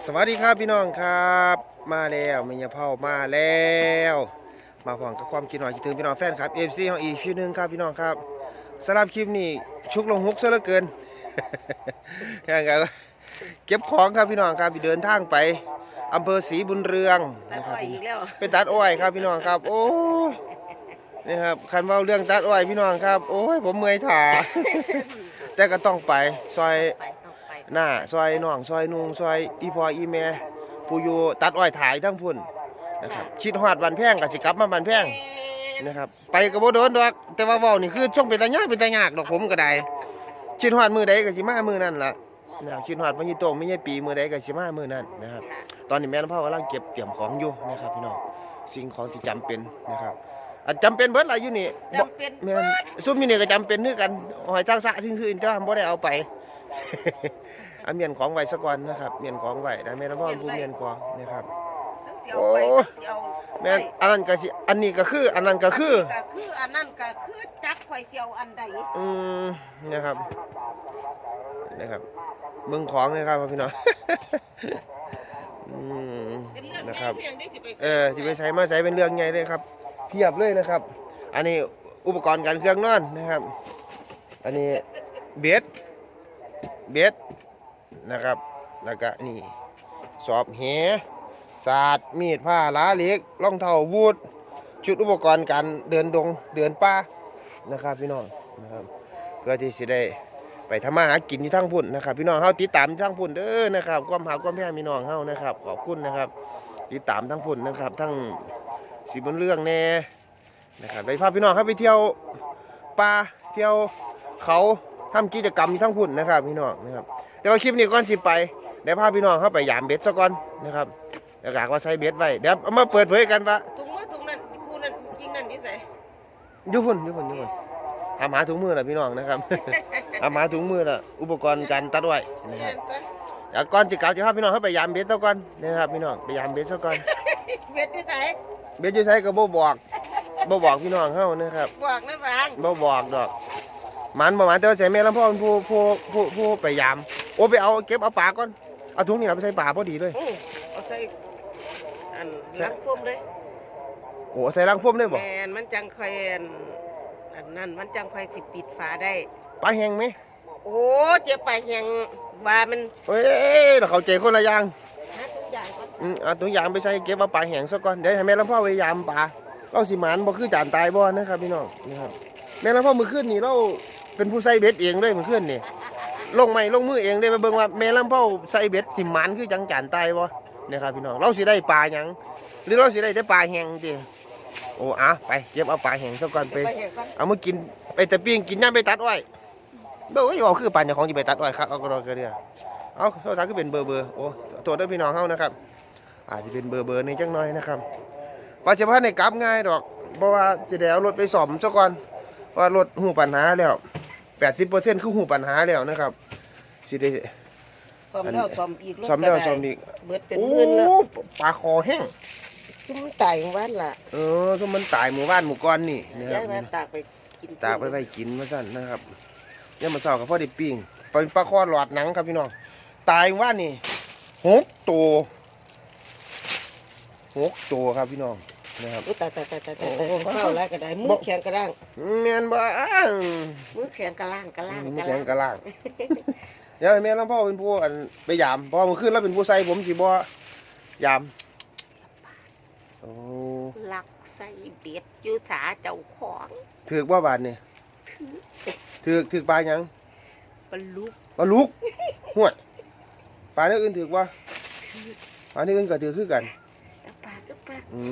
สวัสดีครับพี่น้องครับ มาแล้วมียาเผามาแล้ว มาพร้อมกับความคิดหน่อยคิดถึงพี่น้องแฟนครับเอฟซีของอีกชื่อหนึงครับพี่น้องครับสำหรับคลิปนี้ชุกลงฮุกซะเหลือเกินยังไงวะเก็บของครับพี่น้องครับเดินทางไปอำเภอศรีบุญเรืองตัดนะครัอ้บอยอีกแล้วไปตัดอ้อยครับพี่น้องครับ โอ้ยนี่ครับคันเว่าเรื่องตัดอ้อยพี่น้องครับ โอ้ยผมเมื่อยขาแต่ก็ต้องไปซอยไปต้องไป หน้าซอยน้องซอยนุ่งซอยอีพออีแม่ผู้อยู่ตัดอ้อยถ่ายทั้งพุ่นนะครับคิดฮอดบันแพงก็สิกลับมาบันแพงนะครับ ไปก็บ่โดนดอก แต่ว่าเว้านี่คือช่วงเป็นตายากเป็นตายากดอกผมก็ได้คิดฮอดมือใดก็สิมามือนั้นล่ะนะครับคิดฮอดพ่อยี่โตงไม่ใช่ปีมือใดก็สิมามือนั้นนะครับ ตอนนี้แม่น้ำพ่อกำลังเก็บเตรียมของอยู่นะครับพี่น้องสิ่งของที่จำเป็นนะครับอันจำเป็นเบิดล่ะอยู่นี่บ่จำเป็นแม่นซุ่มอยู่นี่ก็จำเป็นคือกันหอยทางสะทิ้งคืนก็บ่ได้เอาไปเอาเมียนของไว้ซะก่อนนะครับ เมียนของไว้นะแม่น้ำพ่อผู้เมียนของนะครับทั้งเสียวไปโอ้ทั้งเสียวแม่นอันนั้นก็สิอันนี้ก็คืออันนั้นก็คือก็คืออันนั้นก็คือจักข่อยเสียวอันใดอืมนะครับนะครับเบิ่งของนะครับพี่น้องอืมเป็นเรื่องนะครับแม่เพียงได้สิไปเออที่ไปใช้มาใช้เป็นเรื่องใหญ่เลยครับเพียบเลยนะครับ อันนี้อุปกรณ์การเครื่องนอนนะครับ อันนี้เบส เบสนะครับ แล้วก็นี่สอบเหศาสตร์มีดผ้าล้าเล็กรองเท้าบูทชุดอุปกรณ์การเดินดงเดินป่านะครับพี่น้องนะครับเพื่อที่สิได้ไปทำมาหากินอยู่ทั้งพุ่นนะครับ พี่น้องเฮาติดตามทั้งพุ่นเด้อนะครับความหาความแพงพี่น้องเฮานะครับขอบคุณนะครับ ติดตามทั้งพุ่นนะครับ ทั้งสีบนเรื่องแน่นะครับไปพาพี่น้องครับไปเที่ยวป่าเที่ยวเขา ทำกิจกรรมอยู่ทั้งพุ่นนะครับ พี่น้องนะครับแต่ว่าคลิปนี้ก่อนสิไปเดี๋ยวพาพี่น้องเข้าไปยามเบ็ดซะก่อนนะครับแล้วก็ว่าใส่เบ็ดไว้เดี๋ยวเอามาเปิดเผยกันว่าถุงมือถุงนั้นคู่นั้นจริงนั่นนี่ใส่อยู่พุ่นอยู่พุ่นอยู่พุ่นหาหมาถุงมือนะพี่น้องนะครับหาหมาถุงมือน่ะอุปกรณ์การตัดไว้นะคแม่รับนจ้ะเดี๋ยวก่อนจะกลับจะพาพี่น้องเข้าไปยามเบ็ดซะก่อนนะครับพี่น้องไปยามเบ็ดซะก่อนเบ็ดที่ใส่เบ็ดอยู่ใช้ก็บ่บอกบ่บอกพี่น้องเฮานะครับบอกนะบางบ่บอกดอก หมันบ่หมันแต่ว่าใจแม่ลำพ่อเป็นผู้ผู้ผู้ผู้ไปยาม โอ้ไปเอาเก็บเอาปลาก่อน เอาถุงนี่เอาไปใส่ปลาพอดีเลย อื้อเอาใส่อันล้างโฟมเลยโอ้ใส่ลังโฟมได้บ่แมนมันจังค่อยอันอันนั้นมันจังค่อยสิปิดฝาได้ ปลาแห้งไหมโอ้เจ็บไปแหงว่ามันเอ้ยเราเข้าใจคนละอย่างหาทุกอย่างก็อืมเอาถุงยางไปใส่เก็บเอาปลาแห้งซะก่อนเดี๋ยวให้แม่ลำพ่อไปยามปลาเราสิหมานบ่คือจานตายบ่นะครับพี่น้องนะครับแม่ลำพ่อมื้อคืนนี่เรา เป็นผู้ใส่เบ็ดเองเลยเมื้อคืนนี่ลงไม้ลงมือเองเลยไปเบิ่งว่าแม่ลำพ่อใส่เบ็ดสิหมานคือจังจานตายบ่นะครับพี่น้องเราสิได้ปลาหยังหรือเราสิได้แต่ปลาแห้งติโอ้อะไปเก็บเอาปลาแห้งซะก่อนไป เอามากินไปแต่ปิ้งกินย่ามไปตัดอ้อยเบ้อว่าคือปานเจ้าของจะไปตัดอ้อยครับเอาก็รอกันเดียวเอาโทรศัพท์ก็เป็นเบอร์เบอร์โอ้โทษด้วยพี่น้องเฮานะครับ อาจจะเป็นเบอร์เบอร์นี้จังน่อยนะครับว่าสิพาะในกลับง่ายดอกเพราะว่าสิได้เอารถไปซ่อมซะก่อนว่ารถหูปัญหาแล้ว 80%คือหูปัญหาแล้วนะครับสิได้ซ่อมแล้วซ่อมอีกรถซ่อมแล้วก็ได้ซ่อมอีกเบิดเป็นโอ้หมื่นแล้วปลาคอแห้งซุ่มตายของวันล่ะเออซุมมันตายหมู่บ้านหมู่ก้อนนี่นะคย้ารัยบมาตากไปกินตากไปไว้กินมาสั่นนะครับเนี่ยามมาเช้ากับพ่อได้ปิ้งเป็นปลาคอหลอดหนังครับพี่น้องตายว่านี่หกตัวหกตัวครับพี่น้อง นะครับ อุ๊ยตายตายตายตายตายโอ้โห เข้าแล้วก็ได้มืบ่อแข็งกระด้างแม่นบ้ามือแข็งกระล่างกระล่างไม่กระแข็ล่างงกระล่างเดี๋ยวให้แม่ลำพ่อเป็นผู้อันไปยามเพอมื่อคืนแล้วเป็นผู้ใส่ผมสิบ่ยามโอ้ลักใส่เบ็ดอยู่สาเจ้าของถือกว่าบาทนี่ถือกถือกปลาหยังบรรลุปลาลูกห่วยปลาเนื้ออื่นถือกว่าปลาเนื้ออื่นก็ถือคือกัน ปลาก็ปลาอื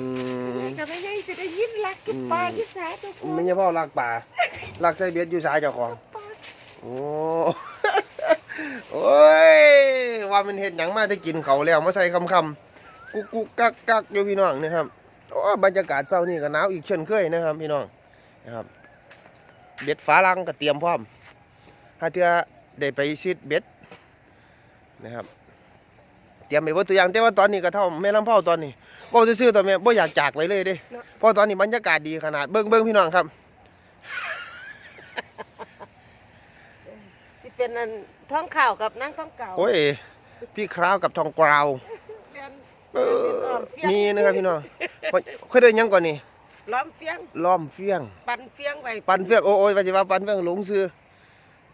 มก็ไม่ได้จะได้ยินลักกินปลาที่สาเจ้าของไม่ใช่พ่อลักป่าลักใส่เบ็ดอยู่สายเจ้าของปลาโอ้โอ้ยว่ามันเห็ดหยังมาได้กินเขาวแล้วมาใส่คำคำๆกุกกุกกักกักอยู่พี่น้องนะครับโอ้บรรยากาศเช้านี่ก็หนาวอีกเช่นเคยนะครับ พี่น้องนะครับ เบ็ดฟ้าลังก็เตรียมพร้อมถ้าเธอได้ไปซิดเบ็ดนะครับ เตรียมไปวัตถุกอย่างแต่ว่าตอนนี้ก็เท่าแม่ลำเผาตอนนี้ บ่ซื่อๆตอนแม่บ่อยากจากไปเลยเด้เพราะตอนนี้บรรยากาศดีขนาดเบิ่งเบิ่งพี่น้องครับ ที่เป็นอันท้องข่าวกับนั่งท้องเก่าโอ้ยพี่คราวกับทองกราวเรียนเออมีนะครับพี่น้องเคยได้ยังก่อนนี่ล้อมเฟียงล้อมเฟียง ปันเฟียงไว้ปันเฟียงโอ้ยว่าสิว่าปันเฟียงหลงซื้อ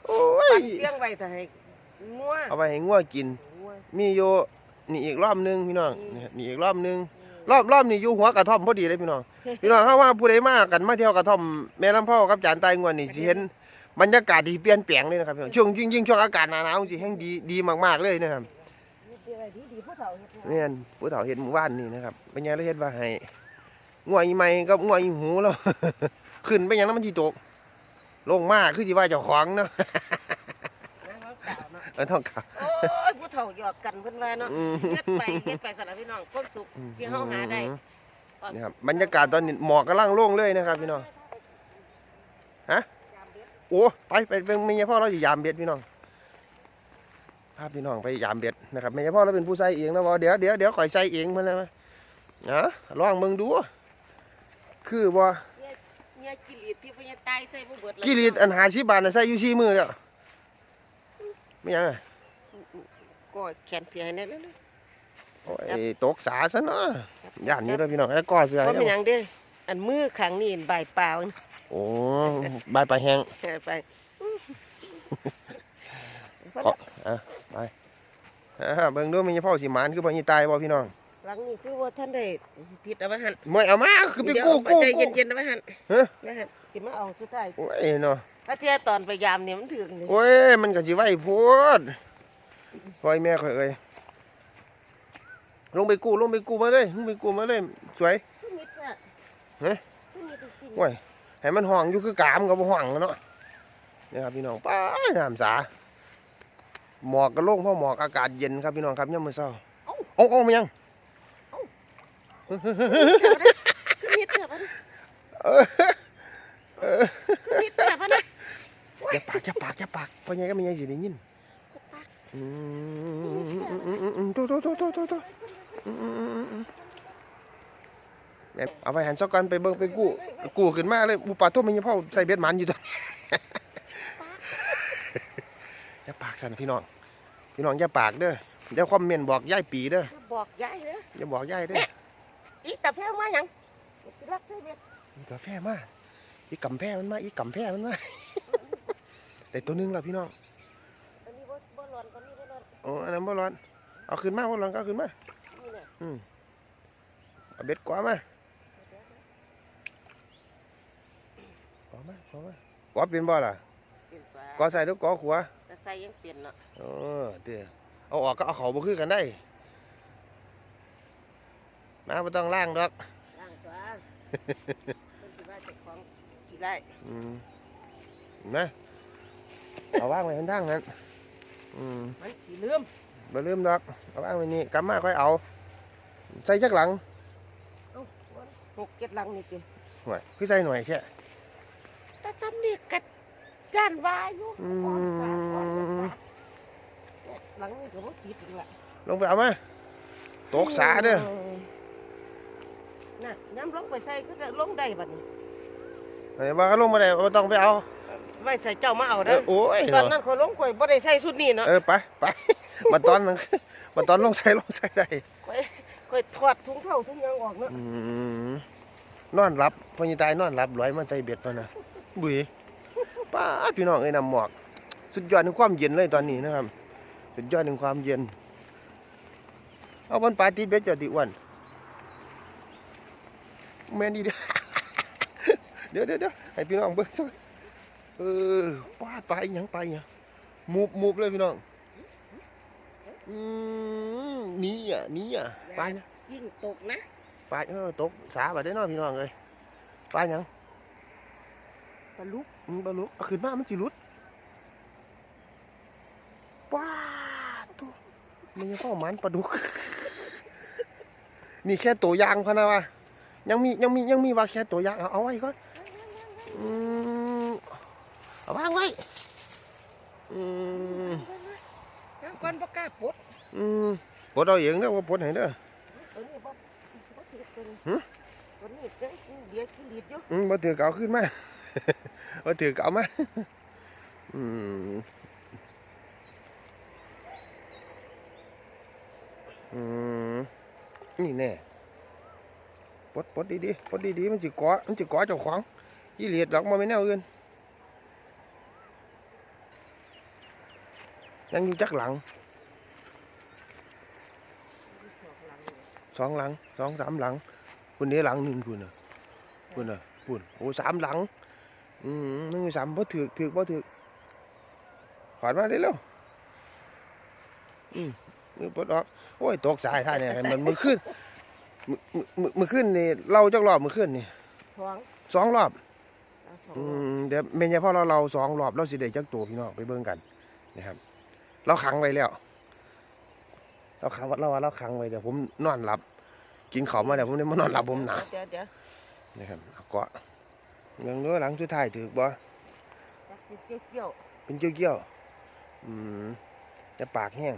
โอ้ปัยนเฟียงไว้แต่ให้งัวเอาไปให้งัวกิน งัว มีอยู่นี่อีกรอบหนึงพี่น้องนี่นี่อีกรอบหนึง รอบรอบนี้อยู่หัวกระท่อมพอดีเลยพี่น้อง พี่น้องถ้าว่าผู้ใดมากันมาเที่ยวกระท่อมแม่ลำพ่อกับจานไตงวนนี่สิเห็นบรรยากาศที่เปลี่ยนแปลงเลยนะครับพี่น้องช่วงยิ่งยิ่งช่วงอากาศหนาวๆสิแห่งดีดีมากๆเลยนะครับดีไว้ดีดีผู้เฒ่าเฮ็ดให้เนี่ยผู้เฒ่าเห็นหมู่บ้านนี่นะครับเป็นไงแล้วเฮ็ดว่าให้ง่วงอีไม้กับง่วงอีหูแล้วขึ้นไปหยังนั้นมันสิตก ลงมาคือสิว่าเจ้าของเนาะนะเขากล่า วเนาะเออต้องขับโอ้ยผู้เฒ่าหยอกกันเพิ่นว่าเนาะอืมเฮ็ดไปเฮ็ดไปสำหรับพี่น้องความสุขที่เฮาหาได้นี่ครับบรรยากาศตอนนี้หมอกกำลังโล่งเลยนะครับ พี่น้องฮะโอ้ไปไปเป็นเมียพ่อเราอยู่ยามเบ็ดพี่น้องพาพี่น้องไปยามเบ็ดนะครับเมียพ่อเราเป็นผู้ใส่เองนะบอกเดี๋ยวเดี๋ยวเดี๋ยวข่อยใส่เองมันเลยไหมนะลองมึงดู คือว่าเนี่ยกิริตที่พญาตายใส่บ่เบิดแล้วกิริตอันหาชิบานน่ะใส่อยู่สี่มือแล้วไม่ยังอะ ก็แขนเสียให้แน่นโอ้ยตกสาซะเนาะย่านนี้เลยพี่น้องแล้วก็เสือเพราะเป็นหยังเด้ออันมือข้างนี้ใบายเปล่าโอ้ใบายปลาแห้งไปขออะไปอ่าเบิ่งดูมีพ่อสิหมานคือพ่อนี่ตายบ่พี่น้องหลังนี้คือว่าท่านได้ติดเอาไว้หั่นไม่เอามาคือไปกู้เดี๋ยวกู้ใจกู้เย็นๆเอาไว้หั่นฮะไว้หั่นสิมาเอาสุดท้ายโอ้ยเนาะถ้าเที่ยตอนไปยามเนี่ยมันถึงนี่โอ้ยมันก็สิไหวโพด ซอยแม่ข่อยเอ้ยลงไปกู้ลงไปกู้มาเลยลงไปกู้มาเลยสวยคือมิดน่ะเฮ้ยคือมิดจริงๆโอ้ยให้มันห้องอยู่คือกามก็บ่ห้องแล้วเนาะนี่ครับพี่น้องป้ายน้ำสาหมอกก็ลงเพราะหมอกอากาศเย็นครับพี่น้องครับยามมื้อเช้าเอ้าเอ้ามายังคือมิดแบบนั้นเออเออคือมิดแบบนั้นอย่าปากอย่าปากอย่าปากเพราะยังก็ไม่ยังสิได้ยินอืม อืมอืมอืมอืมโตโตโตโตโตโตอืมอืมอืมอืมอืมแม่เอาไปหันซอกกันไปเบิ่งไปกู้กู้ขึ้นมาเลยอุปาโทษมันยังพ่อใส่เบ็ดหมันอยู่ตอนนี้อย่าปากสั่นพี่น้องพี่น้องอย่าปากเด้อเดี๋ยวคอมเมนต์บอกยายปีเด้อบอกยายเด้ออย่าบอกยายเด้ออีตาแพ้วมาหยังสิรักใส่เม็ดอีกาแฟมาอีกำแพมันมาอีกำแพมันมาได้ตัวหนึงแล้วพี่น้องอันนี้บ่บ่ ร้อนกว่านี้บ่ร้อนโอ้อันนั้นบ่ร้อน เอาขึ้นมาบ่ร้อนก็เอาขึ้นมา นี่น่ะอืมเอาเบ็ดกว่ามา กว่ามาว่ามาว่าเป็นบ่ล่ะ เป็นปลกอใส่หรือกอขวาแต่ใส่ยังเปลี่ยนเนาะเออเดี๋ยวเอาออกก็เอาเขาบ่คือกันได้ มาบ่ต้องล้างดอกล้างตัวเพิ่นสิว่าเจ้าของขี้ไล่อืมเห็นไหมเอาวางไว้ข้างทางนั้น อืมมันสิลืมบ่ลืมดอกเอาวางไว้นี่กลับมาค่อยเอา ใส่จักหลังเอ้าหกเจ็ดหลังนี่ติห่วยคือใส่หน่อยแค่แต่จำนี่กัดจ้านวาอยู่อืก่อนสามก่อนมหลังนี่ก็บ่ติดอีกละลงไปเอามาตกสาเด้อน่ะน้ำลงไปใส่ก็จะลงได้บัดนี้ไหนว่าเขาลงมาได้บ่ต้องไปเอา ไว้ใส่เจ้ามาเอาเอเด้อโอ้ยตอนนั้นข่อยลงข่อยบ่ได้ใส่ชุดนี้เนาะเออไปไปมาตอนนั้นมาตอนลงใส่ลงใส่ได้ข่อยข่อยถอดถุงเท้าถุงยางออกเนาะอืมนอนรับพญตายนอนรับร้อยมันใส่เบ็ดมานะบุ๋ยป้าดพี่น้องเอ้ยนำหมอก สุดยอดในความเย็นเลยตอนนี้นะครับ สุดยอดในความเย็น เอาบอลปลาตีเบ็ดเจะติอ้วันแม่นดีเด้อเดี๋ยวเดี๋ยวเดี๋ยวให้พี่น้องเบิ่งซะ เออปาดไปหยังไปหยังมูบมูบเลยพี่น้องอืมหนี่อะหนี่อะปลาหยังยิ่งตกนะปลาเออตกสาบาได้เน้อพี่น้องเลยปลาหยังปลาลุกอืมปลาลุกเอาขึ้นมามันจิรุดป้าดตัวมันยังเข้ามันปลาดุก นี่แค่ตัวอยางพะนะวะยังมียังมียังมีว่าแค่ตัวอยางเอาเอาไว้ก่อนอืม เอาวางไว้ อืมน้ำก้อนบ่กล้าปลดอืมปลดเอาเองเด้อว่าปลดให้เด้อตัวนี้บ่บ่ถือตัวนี้หึตัวนี้เด้อเดี๋ยวกินดีดอยู่อืมบ่ถือเก่าขึ้นมา บ่ถือเก่ามา อืมอืมนี่แน่ปลดปลดดีๆปลดดีๆมันสิเกาะมันสิเกาะเจ้าของอีเหลียดดอกมาไม่แนวอื่น ยังอยู่จักหลังสองหลังสองสามหลังคุณนี้หลังหนึ่งคุณน่ะคุณน่ะคุณโอ้สามหลัง อืมนึงสามบ่ถือกถือกบ่ถือกขอดมาได้แล้วอืมมือปลดออกโอ้ยตกสายท่าเนี่ยมันมือขึ้นมือมือมือขึ้นนี่เราจักรอบมือขึ้นนี่ท้องสองรอบเอาสองอืมเดี๋ยวเมนยพ่อเราเราสองรอบเราสิได้จักตัวพี่น้องไปเบิ่งกันนะครับ เราขังไว้แล้ว เราขังเราว่าเราขังไว้เดี๋ยวผมนอนหลับ กินข้าวมาเดี๋ยวผมได้มานอนหลับผมหนาวเดี๋ยวเดี๋ยวนะครับเอาเกาะเงินด้วยหลังสุดท้ายถือบ่จักสิเกี่ยวเกี่ยวเป็นเกี้ยวเกี้ยวๆอืมแต่ปากแห้ง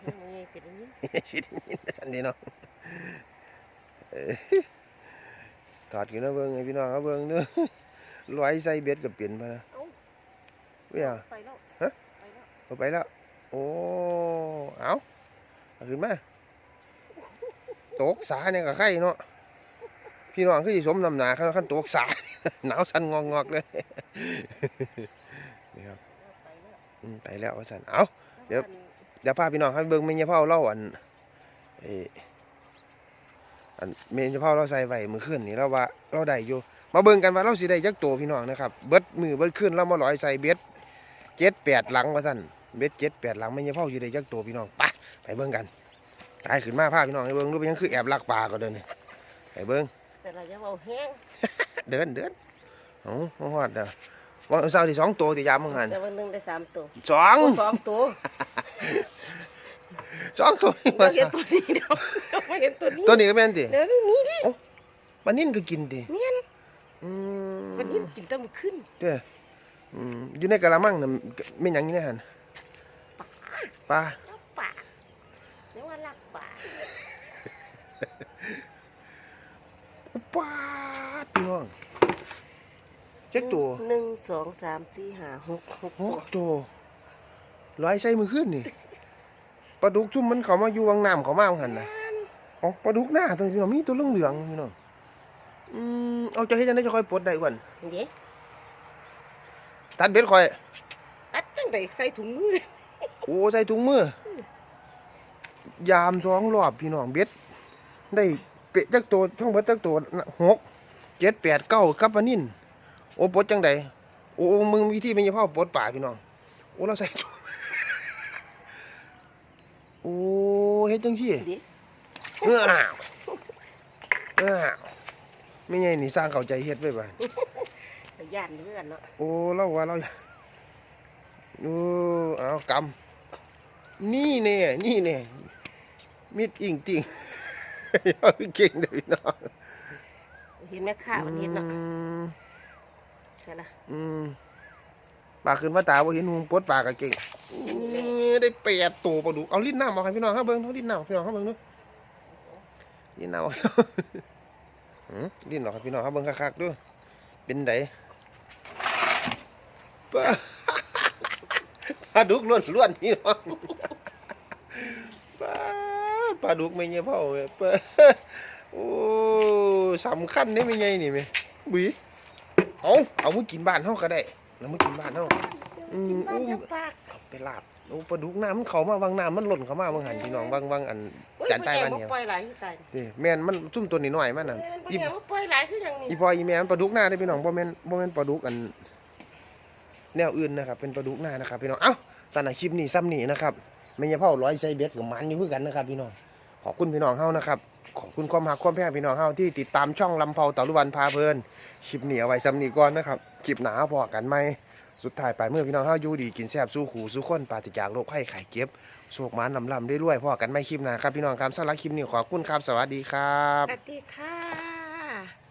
เดี๋ยวนี่สิได้ยินชิดนิดสันดีเนาะเอ้ยถอดกินนะเบิ่งไงพี่น้องเอาเบิ่งเด้อลอยใส่เบ็ดก็เปลี่ยนไปนะเอ้าเว้ยไปแล้วฮะไปแล้วเอาไปแล้ว โอ้เอาเอาขึ้นมา ตกสาเนี่ยกับไข่เนาะ พี่น้องคือสิสมนำหนาขั้นขั้นตกสา หนาวสั่นงอกๆเลย นี่ครับไปแล้วว่าสั่นเอาเดี๋ยวเดี๋ยวพาพี่น้องให้เบิ่งเมนยาเผาเล่าอันเออันเมนยาเผาเราใส่ไว้มือขึ้นนี่เราว่าเราได้อยู่ มาเบิ่งกันว่าเราสิได้จักตัวพี่น้องนะครับ เบิดมือเบิดขึ้นเรามาลอยใส่เบ็ดเจ็ดแปดหลังว่าสั่น เบ็ดเจ็ดแปดหลังเมนยาเผาสิได้จักตัวพี่น้องไปไปเบิ่งกันตายขึ้นมาพาพี่น้องให้เบิ่งดูเป็นหยังคือแอบลักปลาก็เดินนี่ไปเบิ่งแต่เราจะเอาแห้งเดินเดินโอ้โหฮอดเด้อวันเสาร์ที่สองตัวที่ยามมึงหันแต่วันหนึงได้สามตัวสองโอ้สองตัวสองตัวนี่เราว่าเห็นซะตัวนี้เดี๋ยวเราไม่เห็นตัวนี้ตัวนี้ก็แม่นติเดี๋ยวนี่ดิปลานิ่นก็กินติเมียนอืมวันนี้กินต้องมาขึ้นเด้ออืมอยู่ในกะละมังน่ะแม่นหยังอยู่ในหั่น ปลาลักป่าเรียกว่าลักป่าปลาดพี่น้องเจ็ดตัวหนึ่งสองสามสี่ห้าหกหกหตัวกตัวร้อยใส่มือขึ้นนี่ปลาดุกจุ่มมันเขามาอยู่วังน้ำเขามาวังหันน่ะอ๋อปลาดุกหน้าตัวพี่น้องมีตัวเหลืองๆพี่น้องอืมเอาจะให้จังได้จะค่อยปลดได้ก่อนเดี๋ยวตัดเบ็ดค่อยอัดจังไดใส่ถุงมือ โอ้ใส่ถุงมือยามสองรอบพี่น้องเบ็ด ได้เป็ดจักตัวท่องเบ็ดจักตัวน่ะหกเจ็ดแปดเก้ากับปลานิ่นโอ้ปลดจังใดโอ้มึงวิธีเป็นยังพ่อปลดป่าพี่น้องโอ้เราใส่ถุงโอ้เฮ็ดจังซี่เดี๋ยวเอออ้าวเอออ้าวไม่ไงนี่สร้างเข้าใจเฮ็ดไว้บ่าย่านเพื่อนเนาะโอ้เราว่าเราโอ้เอากำ นี่แน่นี่แน่มิดอิงติ่งเอาเก่งเด้อพี่น้องเห็นไหมข้าวันนี้เนาะอืมใช่ละอืมปลาขึ้นว่าตาบ่เห็นหุงปลดปลากะเก่งอื้อได้แปดตัวปลาดุกเอาลิ้นน้ำมาให้พี่น้องครับเบิ่งเอาลิ้นน้ำพี่น้องครับเบิ่งดูลิ้นน้ำเอาหืมลิ้นหรอกครับพี่น้องครับเบิ่งคักๆดูเป็นไดปลาปลาดุกล้วนๆพี่น้องปลา ปลาดุกไม่เงี้ยพ่อเว้ยปลาโอ้สำคัญนี่ไม่ไงนี่แม่บุยเอาเอามากินบ้านเฮาก็ได้เอามากินบ้านเฮาอืมกินบ้านอู้จะปากเอาไปลาบโอ้ปลาดุกน้ำมันเข้ามาวังน้ำมันหล่นเข้ามาวังหันพี่น้องวังวังอันอุ้ยจานใต้บ้านมัเนี่ยปล่อยหลายที่ตายนี่แม่นมันซุ่มตัวน้อยๆมันน่ะแม่นบ่อีแม่นว่าปล่อยหลายคืออย่างนี้อีพ่ออีแม่มันปลาดุกหน้าได้อพี่น้องบ่แม่นบ่แม่นปลาดุกอันแนวอื่นนะครับเป็นปลาดุกหน้านะครับพี่น้องเอ้าสำหรับคลิปนี้ซ้ำนี่นะครับแม่ยาเผาร้อยไซเบ็ดกับมันอยู่คือกันนะครับพี่น้อง ขอบคุณพี่น้องเฮานะครับ ขอบคุณความหักความแพงพี่น้องเฮาที่ติดตามช่องลำเพาตะลุวันพาเพลินคลิปเหนียวไว้ซ้ำนีก่อนนะครับคลิปหนาพอกันไหมสุดท้ายไปเมื่อพี่น้องเฮาอยู่ดีกินแซ่บสู้ขู่สู้คนปราศจากโรคไข้ไข้เจ็บโชคมานลำลำได้รวยพอกันไหมคลิปหนาครับพี่น้องครับสำหรับคลิปนี้ขอบคุณครับสวัสดีครับ สวัสดีค่ะ